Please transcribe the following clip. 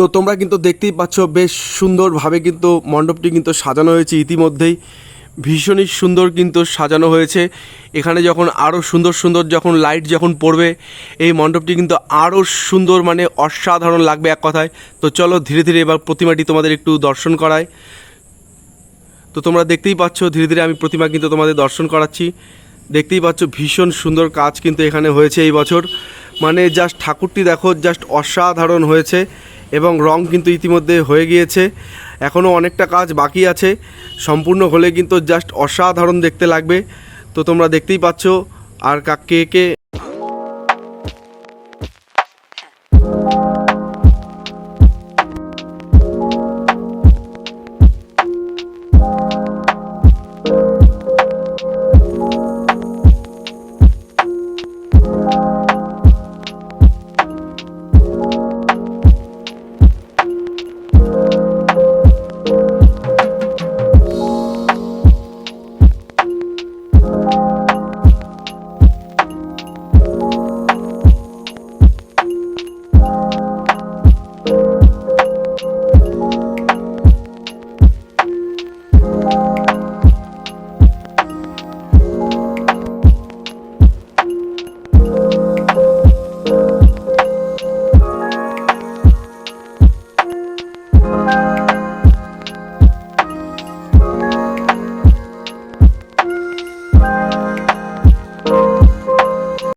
তো তোমরা কিন্তু দেখতেই পাচ্ছ বেশ সুন্দরভাবে কিন্তু মণ্ডপটি কিন্তু সাজানো হয়েছে ইতিমধ্যেই। ভীষণই সুন্দর কিন্তু সাজানো হয়েছে। এখানে যখন আরও সুন্দর সুন্দর যখন লাইট যখন পড়বে, এই মণ্ডপটি কিন্তু আরও সুন্দর মানে অসাধারণ লাগবে এক কথায়। তো চলো ধীরে ধীরে এবার প্রতিমাটি তোমাদের একটু দর্শন করায় তো তোমরা দেখতেই পাচ্ছ, ধীরে ধীরে আমি প্রতিমা কিন্তু তোমাদের দর্শন করাচ্ছি। দেখতেই পাচ্ছ ভীষণ সুন্দর কাজ কিন্তু এখানে হয়েছে এই বছর। মানে জাস্ট ঠাকুরটি দেখো জাস্ট অসাধারণ হয়েছে। এবং রং কিন্তু ইতিমধ্যে হয়ে গিয়েছে। এখনও অনেকটা কাজ বাকি আছে। সম্পূর্ণ হলে কিন্তু জাস্ট অসাধারণ দেখতে লাগবে। তো তোমরা দেখতেই পাচ্ছ আর কাকে কে